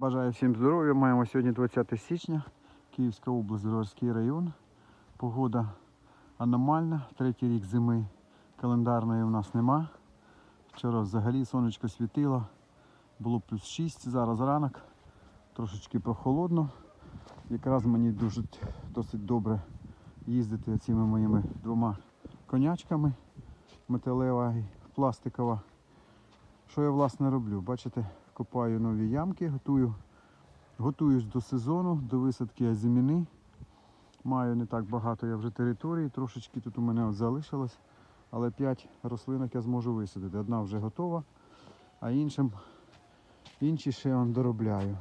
Бажаю всім здоров'я. Маємо сьогодні 20 січня, Київська область, Зорський район. Погода аномальна, третій рік зими календарної у нас нема. Вчора взагалі сонечко світило, було плюс 6, зараз ранок, трошечки прохолодно. Якраз мені дуже досить добре їздити цими моїми двома конячками металева і пластикова. Що я власне роблю? Бачите, копаю нові ямки, готую, готуюсь до сезону, до висадки азіміни. Маю не так багато я вже території, трошечки тут у мене от залишилось, але 5 рослинок я зможу висадити. Одна вже готова, а іншим, інші ще он доробляю.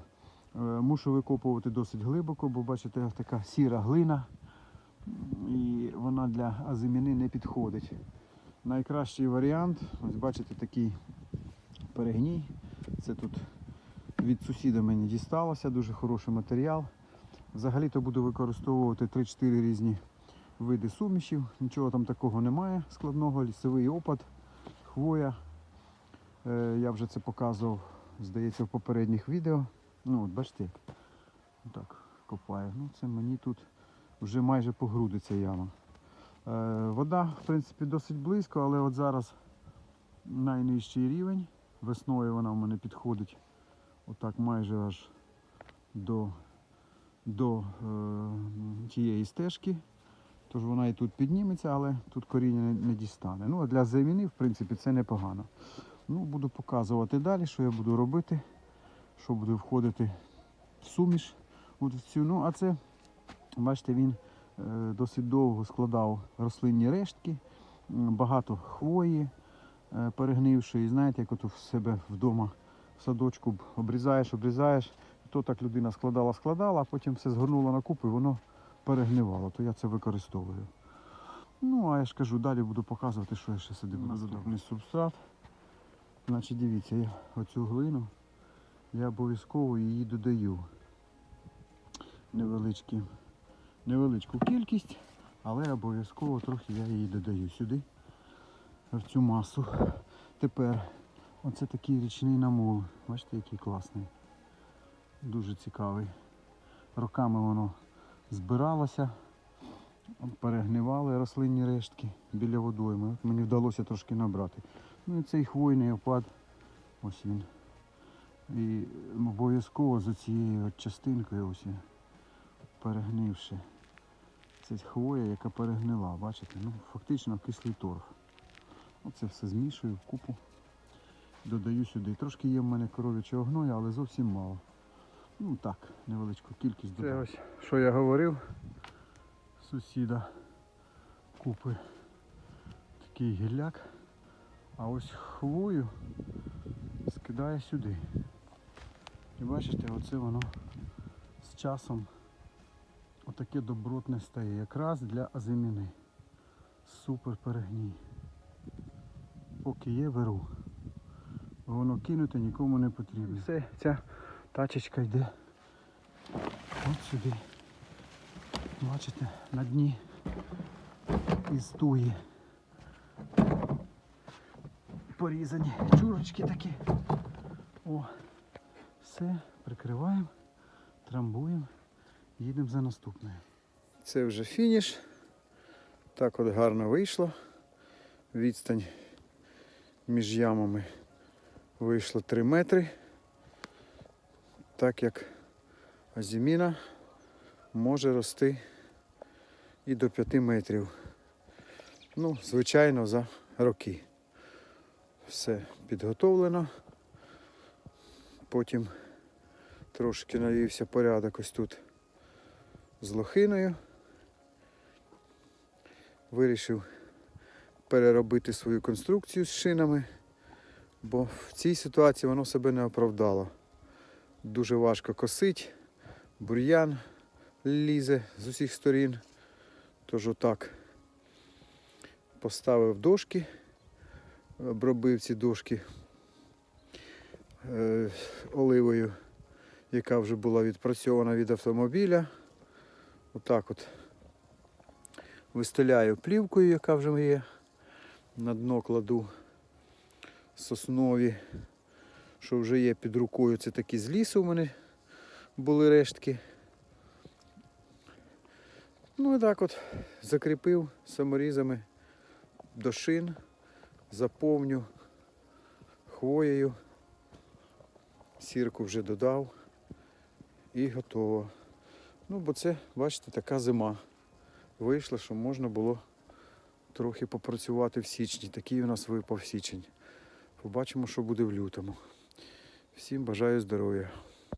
Е, Мушу викопувати досить глибоко, бо бачите, така сіра глина і вона для азиміни не підходить. Найкращий варіант, ось бачите, такий перегній. Це тут від сусіда мені дісталося, дуже хороший матеріал. Взагалі-то буду використовувати 3-4 різні види сумішів. Нічого там такого немає складного. Лісовий опад, хвоя. Е, я вже це показував, здається, в попередніх відео. Ну, от бачите, так копаю. Ну, це мені тут вже майже по груди ця яма. Е, вода, в принципі, досить близько, але от зараз найнижчий рівень. Весною вона в мене підходить отак майже аж до, до е, тієї стежки. Тож вона і тут підніметься, але тут коріння не, не дістане. Ну, а для заміни, в принципі, це непогано. Ну, буду показувати далі, що я буду робити, що буде входити в суміш. От в цю. Ну, а це, бачите, він е, досить довго складав рослинні рештки, багато хвої е, перегнившої. Знаєте, як от в себе вдома в садочку обрізаєш, обрізаєш. То так людина складала, складала, а потім все згорнуло на купу і воно перегнивало. То я це використовую. Ну, а я ж кажу, далі буду показувати, що я ще сюди буду додати. субстрат. Значить, дивіться, я оцю глину я обов'язково її додаю. Невеличку кількість, але обов'язково трохи я її додаю сюди, в цю масу. Тепер оце такий річний намул. Бачите, який класний. Дуже цікавий. Роками воно збиралося, перегнивали рослинні рештки біля водойми. От мені вдалося трошки набрати. Ну і цей хвойний опад, ось він. І обов'язково за цією от частинкою ось перегнивши. Це хвоя, яка перегнила, бачите? Ну, фактично кислий торф. Оце все змішую в купу. Додаю сюди. Трошки є в мене коров'ячого гною, але зовсім мало. Ну так, невеличку кількість додаю. Це ось, що я говорив, сусіда купи такий гілляк. А ось хвою скидає сюди. І бачите, оце воно з часом отаке добротне стає. Якраз для азиміни. Супер перегній. Поки є, беру. Бо Воно кинути нікому не потрібно. Все, ця тачечка йде от сюди. Бачите, на дні із туї порізані чурочки такі. О, все, прикриваємо, трамбуємо, їдемо за наступною. Це вже фініш. Так от гарно вийшло. Відстань між ямами вийшло 3 метри. Так як азіміна може рости і до 5 метрів. Ну, звичайно, за роки. Все підготовлено. Потім трошки навівся порядок ось тут з лохиною. Вирішив переробити свою конструкцію з шинами, бо в цій ситуації воно себе не оправдало. Дуже важко косить, бур'ян лізе з усіх сторін. Тож отак поставив дошки, обробив ці дошки е, оливою, яка вже була відпрацьована від автомобіля. Отак от вистеляю плівкою, яка вже є. На дно кладу соснові, що вже є під рукою. Це такі з лісу у мене були рештки. Ну і так от закріпив саморізами до шин, заповню хвоєю, сірку вже додав і готово. Ну, бо це, бачите, така зима. Вийшла, що можна було трохи попрацювати в січні. Такий у нас випав січень. Побачимо, що буде в лютому. Всім бажаю здоров'я.